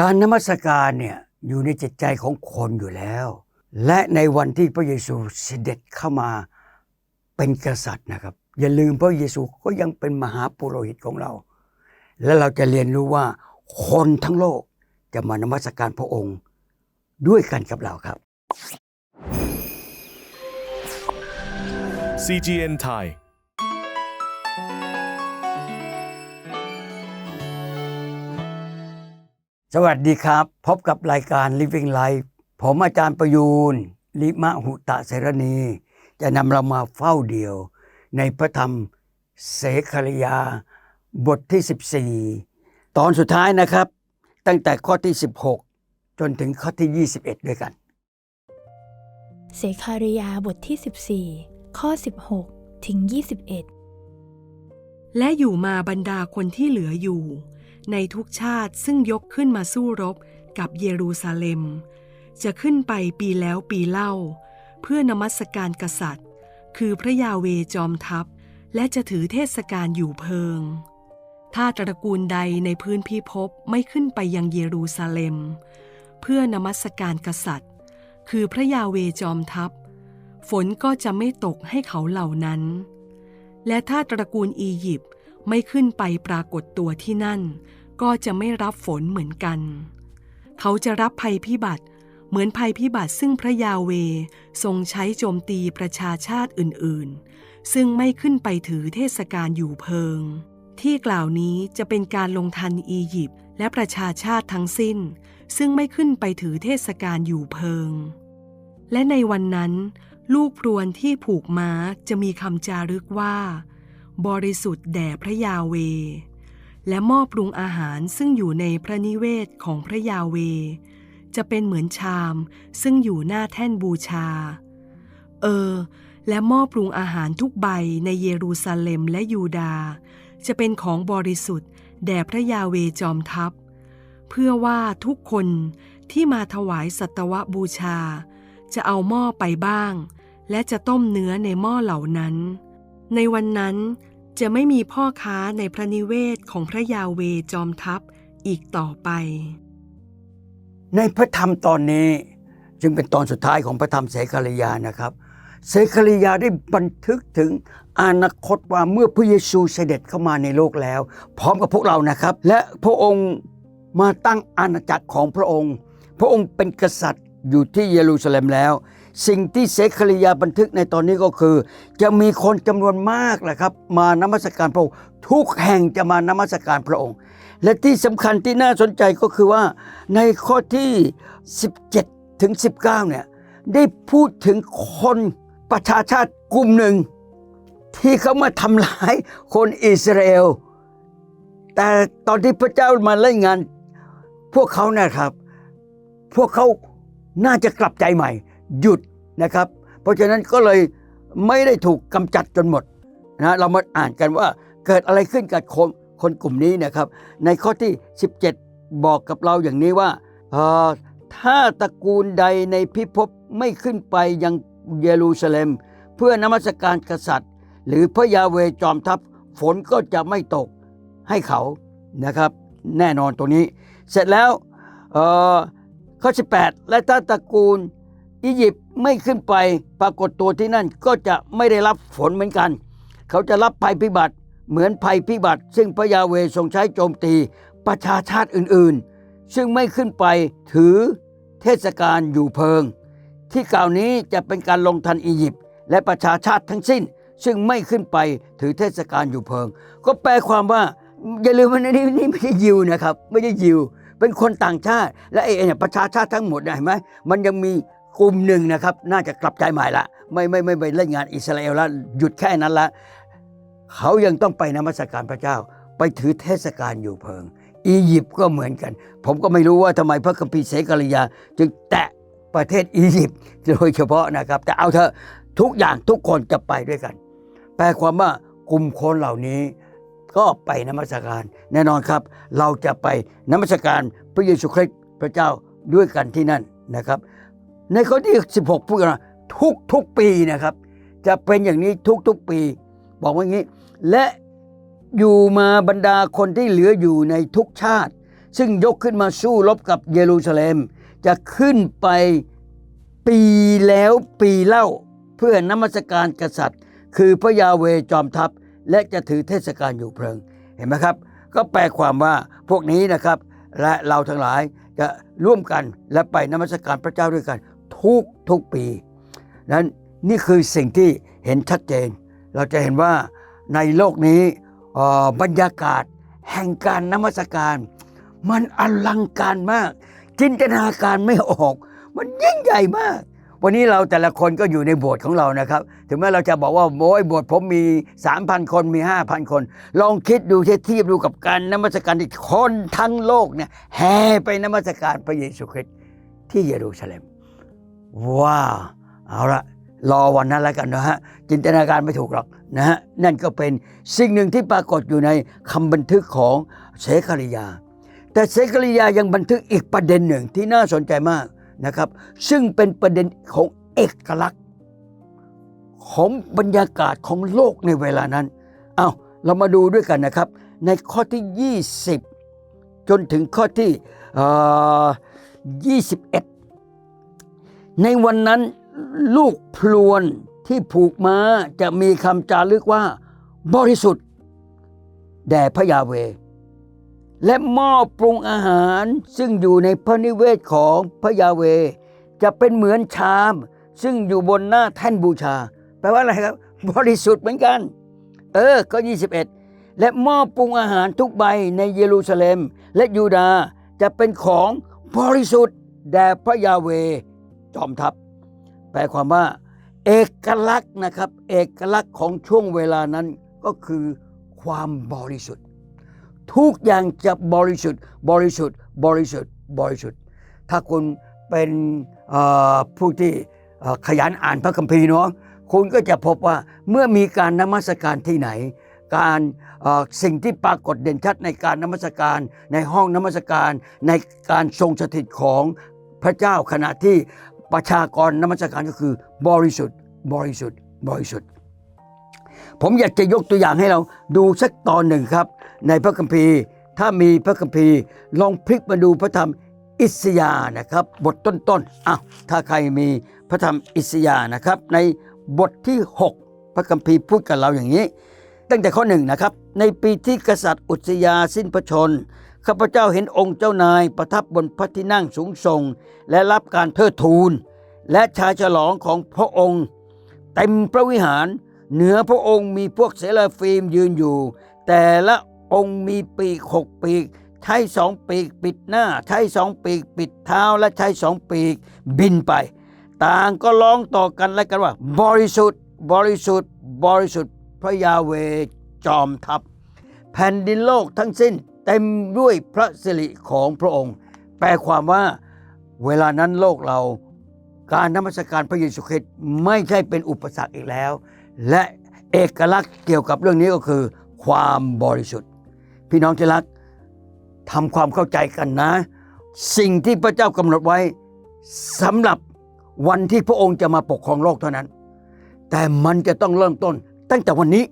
การนมัสการเนี่ยอยู่ในจิตใจของคนอยู่แล้ว และในวันที่พระเยซูเสด็จเข้ามาเป็นกษัตริย์นะครับ อย่าลืมพระเยซูก็ยังเป็นมหาปุโรหิตของเรา และเราจะเรียนรู้ว่าคนทั้งโลกจะมานมัสการพระองค์ด้วยกันกับเราครับ CGN Thai สวัสดีครับ พบกับรายการ Living Life ผมอาจารย์ประยูนลิมะหุตะเสรณี จะนำเรามาเฝ้าเดียว ในพระธรรมเสขริยา บทที่ 14 ตอนสุดท้ายนะครับ ตั้งแต่ข้อที่ 16 จนถึงข้อที่ 21 ด้วยกัน เสคาริยาบทที่ 14 ข้อ 16 ถึง 21 และอยู่มาบรรดาคนที่เหลืออยู่ ในทุกชาติซึ่งยกขึ้นมาสู้รบกับเยรูซาเล็ม จะขึ้นไปปีแล้วปีเล่า เพื่อนมัสการกษัตริย์ คือพระยาเวจอมทัพ และจะถือเทศกาลอยู่เพิง ถ้าตระกูลใดในพื้นพิภพไม่ขึ้นไปยังเยรูซาเล็ม เพื่อนมัสการกษัตริย์ คือพระยาเวจอมทัพ ฝนก็จะไม่ตกให้เขาเหล่านั้น และถ้าตระกูลอียิปต์ไม่ขึ้นไปปรากฏตัวที่นั่น ก็จะไม่รับฝนเหมือนกัน เขาจะรับภัยพิบัติเหมือนภัยพิบัติซึ่งพระยาเวทรงใช้โจมตีประชาชาติอื่นๆ ซึ่งไม่ขึ้นไปถือเทศกาลอยู่เพิง ที่กล่าวนี้จะเป็นการลงทันอียิปต์และประชาชาติทั้งสิ้น ซึ่งไม่ขึ้นไปถือเทศกาลอยู่เพิง และในวันนั้น ลูกพรวนที่ผูกม้าจะมีคำจารึกว่า บริสุทธิ์แด่พระยาเว และหม้อปรุงอาหารซึ่งอยู่ในพระนิเวศของพระยาเว จะเป็นเหมือนชามซึ่งอยู่หน้าแท่นบูชา เออ และหม้อปรุงอาหารทุกใบในเยรูซาเล็มและยูดา จะเป็นของบริสุทธิ์แด่พระยาเวจอมทัพ เพื่อว่าทุกคนที่มาถวายสัตวบูชา จะเอาหม้อไปบ้าง และจะต้มเนื้อในหม้อเหล่านั้น ในวันนั้น จะไม่มีพ่อค้าในพระนิเวศของพระยาเวจอมทัพอีกต่อไป ในพระธรรมตอนนี้จึงเป็นตอนสุดท้ายของพระธรรมเสขริยานะครับ เสขริยาได้บันทึกถึงอนาคตว่าเมื่อพระเยซูเสด็จเข้ามาในโลกแล้ว พร้อมกับพวกเรานะครับ และพระองค์มาตั้งอาณาจักรของพระองค์ พระองค์เป็นกษัตริย์อยู่ที่เยรูซาเล็มแล้ว สิ่งที่เสขริยาบันทึกในตอนนี้ก็คือ จะมีคนจำนวนมากแหละครับ มานมัสการพระองค์ทุกแห่งจะมานมัสการพระองค์ และที่สำคัญที่น่าสนใจก็คือว่าในข้อที่ 17 ถึง 19 เนี่ยได้พูดถึงคนประชาชาติกลุ่มหนึ่ง ที่เขามาทำร้ายคนอิสราเอล แต่ตอนที่พระเจ้ามาเล่นงาน พวกเขานะครับ พวกเขาน่าจะกลับใจใหม่ หยุดนะครับ เพราะฉะนั้นก็เลยไม่ได้ถูกกำจัดจนหมดนะเรามาอ่านกันว่าเกิดอะไรขึ้นกับคนคนกลุ่มนี้นะครับ ในข้อที่ 17 บอกกับเราอย่างนี้ว่าถ้าตระกูลใดในพิภพไม่ขึ้นไปยังเยรูซาเล็ม เพื่อนมัสการกษัตริย์ หรือพระยาเวจอมทัพ ฝนก็จะไม่ตกให้เขานะครับ แน่นอนตรงนี้ เสร็จแล้วเอ่อข้อ 18 และถ้าตระกูล อียิปต์ไม่ขึ้นไปปรากฏตัวที่นั่นก็จะไม่ได้รับฝนเหมือนกัน เขาจะรับภัยพิบัติเหมือนภัยพิบัติ ซึ่งพระยาเวทรงใช้โจมตีประชาชาติอื่นๆ ซึ่งไม่ขึ้นไปถือเทศกาลอยู่เพิง ที่กล่าวนี้จะเป็นการลงทันอียิปต์และประชาชาติทั้งสิ้น ซึ่งไม่ขึ้นไปถือเทศกาลอยู่เพิง ก็แปลความว่าอย่าลืมว่านี่นี่ไม่ใช่ยิวนะครับ ไม่ใช่ยิว เป็นคนต่างชาติ และไอ้เนี่ยประชาชาติทั้งหมดเนี่ยเห็นไหมมันยังมี กลุ่มหนึ่งนะครับ น่าจะกลับใจใหม่ละไม่ไม่ไม่ไปเล่นงานอิสราเอลล้วหยุดแค่นั้นละเขายังต้องไปนมัสการพระเจ้า ไปถือเทศกาลอยู่เพิง อียิปต์ก็เหมือนกัน ผมก็ไม่รู้ว่าทำไมพระคัมภีร์เสกริยา จึงแตะประเทศอียิปต์โดยเฉพาะนะครับ แต่เอาเถอะทุกอย่างทุกคนจะไปด้วยกัน แปลความว่ากลุ่มคนเหล่านี้ก็ไปนมัสการ แน่นอนครับ เราจะไปนมัสการพระเยซูคริสต์พระเจ้าด้วยกันที่นั่นนะครับ ในข้อที่ 16พูดกันว่าทุกทุกปีนะครับ จะเป็นอย่างนี้ทุกทุกปี บอกว่าอย่างนี้ และอยู่มาบรรดาคนที่เหลืออยู่ในทุกชาติ ซึ่งยกขึ้นมาสู้รบกับเยรูซาเล็ม จะขึ้นไปปีแล้วปีเล่าเพื่อนมัสการกษัตริย์ คือพระยาเวจอมทัพ และจะถือเทศกาลอยู่เพลิงเห็นไหมครับ ก็แปลความว่าพวกนี้นะครับ และเราทั้งหลายจะร่วมกันและไปนมัสการพระเจ้าด้วยกัน ทุกทุกปีนั้นนี่คือสิ่งที่เห็นชัดเจน เราจะเห็นว่าในโลกนี้บรรยากาศแห่งการนมัสการ มันอลังการมาก จินตนาการไม่ออก มันยิ่งใหญ่มาก วันนี้เราแต่ละคนก็อยู่ในโบสถ์ของเรานะครับ ถึงแม้เราจะบอกว่าโอ้ยโบสถ์ผมมี 3,000 คนมี 5,000 คน ลองคิดดูเทียบเทียบดูกับการนมัสการที่คนทั้งโลกเนี่ยแห่ไปนมัสการพระเยซูคริสต์ที่เยรูซาเล็ม ว้าวเอาละรอวันนั้นแล้วกันนะฮะจินตนาการไม่ถูกหรอกนะฮะนั่นก็เป็นสิ่งหนึ่งที่ปรากฏอยู่ในคำบันทึกของเสคาริยา แต่เสคาริยายังบันทึกอีกประเด็นหนึ่งที่น่าสนใจมากนะครับ ซึ่งเป็นประเด็นของเอกลักษณ์ ของบรรยากาศของโลกในเวลานั้นเอาเรามาดูด้วยกันนะครับ ในข้อที่ 20 จนถึงข้อที่เอ่อ21 ในวันนั้นลูกพลวนที่ผูกม้าจะมีคำจารึกว่า บริสุทธิ์แด่พระยาเว และหม้อปรุงอาหารซึ่งอยู่ในพระนิเวศของพระยาเว จะเป็นเหมือนชาม ซึ่งอยู่บนหน้าแท่นบูชา แปลว่าอะไรครับ บริสุทธิ์เหมือนกัน เออก็ 21 และหม้อปรุงอาหารทุกใบในเยรูซาเล็ม และยูดาจะเป็นของบริสุทธิ์แด่พระยาเว จอมทัพ แปลความว่า เอกลักษณ์นะครับ เอกลักษณ์ของช่วงเวลานั้นก็คือความบริสุทธิ์ ทุกอย่างจะบริสุทธิ์ บริสุทธิ์ บริสุทธิ์ บริสุทธิ์ ถ้าคุณเป็นผู้ที่ขยันอ่านพระคัมภีร์เนาะคุณก็จะพบว่าเมื่อมีการนมัสการที่ไหน การสิ่งที่ปรากฏเด่นชัดในการนมัสการ ในห้องนมัสการ ในการทรงสถิตของพระเจ้าขณะที่ ประชากรนมัสการก็คือบริสุทธิ์บริสุทธิ์บริสุทธิ์ ผมอยากจะยกตัวอย่างให้เราดูสักตอนหนึ่งครับ ในพระคัมภีร์ ถ้ามีพระคัมภีร์ ลองพลิกมาดูพระธรรมอิสยาห์นะครับ บทต้นๆอ้าวถ้าใครมีพระธรรมอิสยาห์นะครับ ในบทที่ 6 พระคัมภีร์พูดกับเราอย่างนี้ ตั้งแต่ข้อหนึ่งนะครับ ในปีที่กษัตริย์อุษยาสิ้นพระชน ข้าพเจ้าเห็นองค์เจ้านายประทับบนพระที่นั่งสูงส่ง และรับการเทิดทูน และชายฉลองของพระองค์เต็มพระวิหาร เหนือพระองค์มีพวกเซราฟีมยืนอยู่ แต่ละองค์มีปีกหกปีก ใช้สองปีกปิดหน้า ใช้สองปีกปิดเท้าและใช้สองปีกบินไป ต่างก็ร้องต่อกันและกันว่า บริสุทธิ์ บริสุทธิ์ บริสุทธิ์พระยาเวจอมทัพ แผ่นดินโลกทั้งสิ้น เต็มด้วยพระสิริของพระองค์ แปลความว่าเวลานั้นโลกเราการนมัสการพระเยซูคริสต์ไม่ใช่เป็นอุปสรรคอีกแล้ว และเอกลักษณ์เกี่ยวกับเรื่องนี้ก็คือ ความบริสุทธิ์ พี่น้องที่รักทำความเข้าใจกันนะ สิ่งที่พระเจ้ากำหนดไว้สำหรับวันที่พระองค์จะมาปกครองโลกเท่านั้น แต่มันจะต้องเริ่มต้นตั้งแต่วันนี้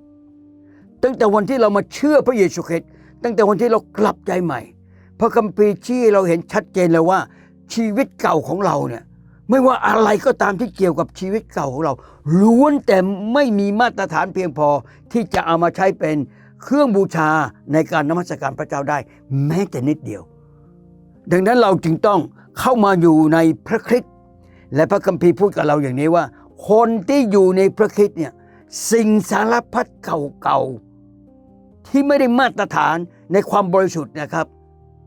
ตั้งแต่วันที่เรามาเชื่อพระเยซูคริสต์ ตั้งแต่วันที่เรากลับใจใหม่ พระคัมภีร์ชี้เราเห็นชัดเจนเลยว่า ชีวิตเก่าของเราเนี่ยไม่ว่าอะไรก็ตามที่เกี่ยวกับชีวิตเก่าของเราล้วนแต่ไม่มีมาตรฐานเพียงพอที่จะเอามาใช้เป็นเครื่องบูชาในการนมัสการพระเจ้าได้ แม้แต่นิดเดียว ดังนั้นเราจึงต้องเข้ามาอยู่ในพระคริสต์และพระคัมภีร์พูดกับเราอย่างนี้ว่า คนที่อยู่ในพระคริสต์เนี่ยสิ่งสารพัดเก่าๆ ที่ไม่ได้มาตรฐานในความบริสุทธิ์นะครับ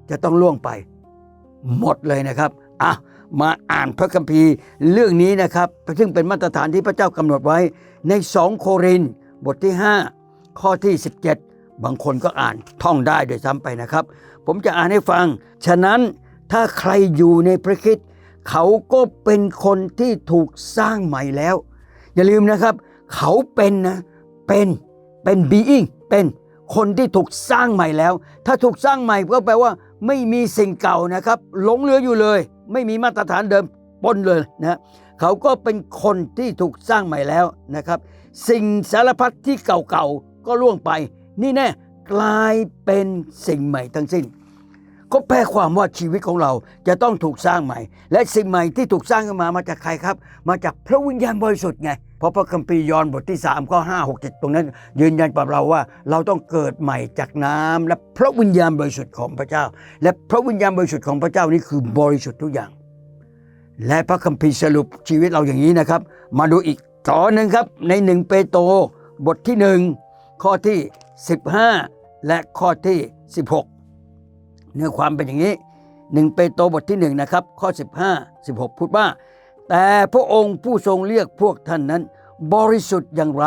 จะต้องล่วงไป หมดเลยนะครับอะมาอ่านพระคัมภีร์เรื่องนี้นะครับ ซึ่งเป็นมาตรฐานที่พระเจ้ากำหนดไว้ใน 2 โครินบทที่ 5 ข้อที่ 17 บางคนก็อ่านท่องได้โดยซ้ำไปนะครับ ผมจะอ่านให้ฟัง ฉะนั้นถ้าใครอยู่ในพระคริสต์เขาก็เป็นคนที่ถูกสร้างใหม่แล้ว อย่าลืมนะครับ เขาเป็นนะเป็นเป็น being เป็น คนที่ถูกสร้างใหม่แล้ว ถ้าถูกสร้างใหม่ก็แปลว่า ไม่มีสิ่งเก่านะครับหลงเหลืออยู่เลย ไม่มีมาตรฐานเดิมปนเลยนะเขาก็เป็นคนที่ถูกสร้างใหม่แล้วนะครับ สิ่งสารพัดที่เก่าๆก็ล่วงไป นี่แน่กลายเป็นสิ่งใหม่ทั้งสิ้น ก็แปลความว่าชีวิตของเราจะต้องถูกสร้างใหม่ และสิ่งใหม่ที่ถูกสร้างขึ้นมามาจากใครครับ มาจากพระวิญญาณบริสุทธิ์ไง ราะพระคัมภีร์ยอห์นบทที่3ข้อ5 6 7 ตรงนั้น ยืนยันกับเราว่า เราต้องเกิดใหม่จากน้ำและพระวิญญาณบริสุทธิ์ของพระเจ้า และพระวิญญาณบริสุทธิ์ของพระเจ้านี่คือบริสุทธิ์ทุกอย่าง และพระคัมภีร์สรุปชีวิตเราอย่างนี้นะครับ มาดูอีกตอนหนึ่งครับในหนึ่งเปโตรบทที่หนึ่งข้อที่ 15 และข้อที่ 16 เนื้อความเป็นอย่างนี้หนึ่งเปโตรบทที่หนึ่งนะครับข้อ 15 16 พูดว่า แต่พระองค์ผู้ทรงเรียกพวกท่านนั้น บริสุทธิ์อย่างไร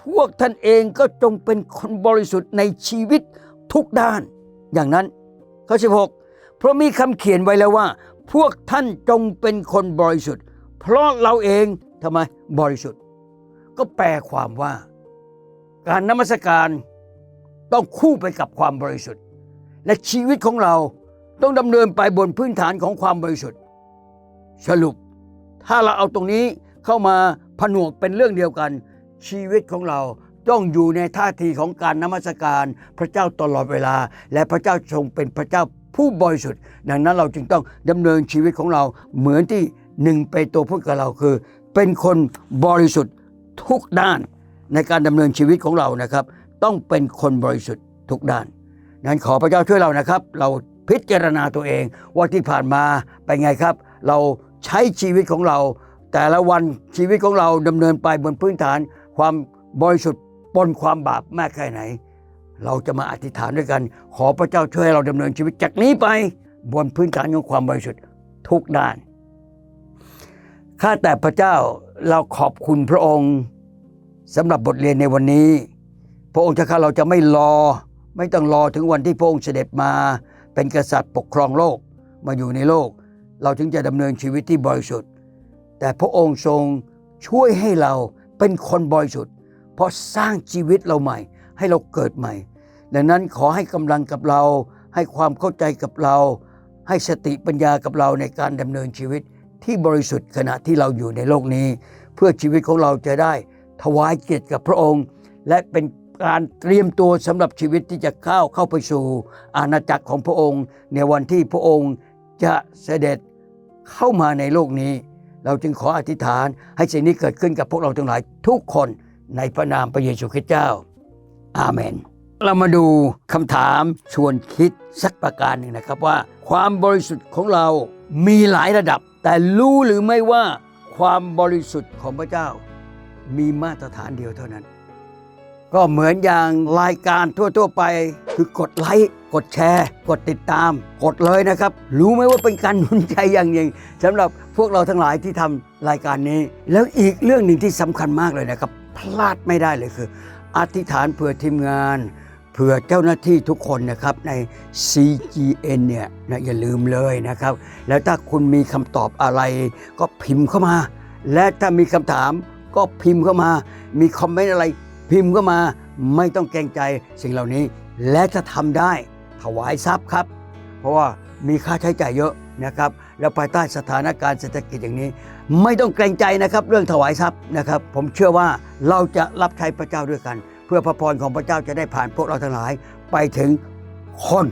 พวกท่านเองก็จงเป็นคนบริสุทธิ์ในชีวิตทุกด้านอย่างนั้นข้อ16 เพราะมีคำเขียนไว้แล้วว่า พวกท่านจงเป็นคนบริสุทธิ์ เพราะเราเองทำไมบริสุทธิ์ ก็แปลความว่า การนมัสการต้องคู่ไปกับความบริสุทธิ์ และชีวิตของเราต้องดำเนินไปบนพื้นฐานของความบริสุทธิ์ สรุป ถ้าเราเอาตรงนี้เข้ามาผนวกเป็นเรื่องเดียวกัน ชีวิตของเราต้องอยู่ในท่าทีของการนมัสการพระเจ้าตลอดเวลา และพระเจ้าทรงเป็นพระเจ้าผู้บริสุทธิ์ ดังนั้นเราจึงต้องดำเนินชีวิตของเราเหมือนที่หนึ่งเปโตรพูดกับเราคือ เป็นคนบริสุทธิ์ทุกด้านในการดำเนินชีวิตของเรานะครับ ต้องเป็นคนบริสุทธิ์ทุกด้านนั้นขอพระเจ้าช่วยเรานะครับ เราพิจารณาตัวเองว่าที่ผ่านมาไปไงครับ เรา ใช้ชีวิตของเรา แต่ละวันชีวิตของเราดำเนินไปบนพื้นฐาน ความบริสุทธิ์ปนความบาปมากแค่ไหน เราจะมาอธิษฐานด้วยกัน ขอพระเจ้าช่วยเราดำเนินชีวิตจากนี้ไป บนพื้นฐานของความบริสุทธิ์ทุกด้านข้าแต่พระเจ้าเราขอบคุณพระองค์สำหรับบทเรียนในวันนี้ พระองค์จ้าข้าเราจะไม่รอ ไม่ต้องรอถึงวันที่พระองค์เสด็จมา เป็นกษัตริย์ปกครองโลกมาอยู่ในโลก เราถึงจะดำเนินชีวิตที่บริสุทธิ์ แต่พระองค์ทรงช่วยให้เราเป็นคนบริสุทธิ์ เพราะสร้างชีวิตเราใหม่ ให้เราเกิดใหม่ ดังนั้นขอให้กำลังกับเรา ให้ความเข้าใจกับเรา ให้สติปัญญากับเราในการดำเนินชีวิตที่บริสุทธิ์ขณะที่เราอยู่ในโลกนี้ เพื่อชีวิตของเราจะได้ถวายเกียรติกับพระองค์ และเป็นการเตรียมตัวสำหรับชีวิตที่จะเข้าเข้าไปสู่อาณาจักรของพระองค์ ในวันที่พระองค์จะเสด็จ เข้ามาในโลกนี้ เราจึงขออธิษฐานให้สิ่งนี้เกิดขึ้นกับพวกเราทั้งหลายทุกคนในพระนามพระเยซูคริสต์เจ้า อาเมน เรามาดูคำถามชวนคิดสักประการหนึ่งนะครับว่า ความบริสุทธิ์ของเรามีหลายระดับ แต่รู้หรือไม่ว่าความบริสุทธิ์ของพระเจ้า มีมาตรฐานเดียวเท่านั้น ก็เหมือนอย่างรายการทั่ว ๆ ไปคือกดไลค์ กดแชร์ กดติดตาม กดเลยนะครับ รู้ไหมว่าเป็นการหนุนใจอย่างยิ่งสำหรับพวกเราทั้งหลายที่ทำรายการนี้ แล้วอีกเรื่องหนึ่งที่สำคัญมากเลยนะครับ พลาดไม่ได้เลยคือ อธิษฐานเผื่อทีมงานเผื่อเจ้าหน้าที่ทุกคนนะครับใน CGN เนี่ยนะอย่าลืมเลยนะครับ แล้วถ้าคุณมีคำตอบอะไร ก็พิมพ์เข้ามา และถ้ามีคำถามก็พิมพ์เข้ามา มีคอมเมนต์อะไร พิมพ์เข้ามาไม่ต้องเกรงใจสิ่งเหล่านี้ และจะทำได้ ถวายทรัพย์ครับ เพราะว่ามีค่าใช้จ่ายเยอะนะครับ แล้วภายใต้สถานการณ์เศรษฐกิจอย่างนี้ ไม่ต้องเกรงใจนะครับ เรื่องถวายทรัพย์นะครับ ผมเชื่อว่าเราจะรับใช้พระเจ้าด้วยกัน เพื่อพระพรของพระเจ้าจะได้ผ่านพวกเราทั้งหลาย ไปถึงคน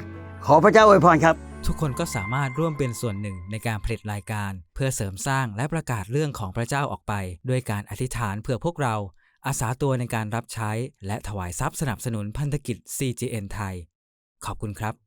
ขอพระเจ้าอวยพรครับทุกคนก็สามารถร่วมเป็นส่วนหนึ่งในการผลิตรายการ เพื่อเสริมสร้างและประกาศเรื่องของพระเจ้าออกไป ด้วยการอธิษฐานเพื่อพวกเรา อาสาตัวในการรับใช้ และถวายทรัพย์สนับสนุนพันธกิจ CGN ไทย ขอบคุณครับ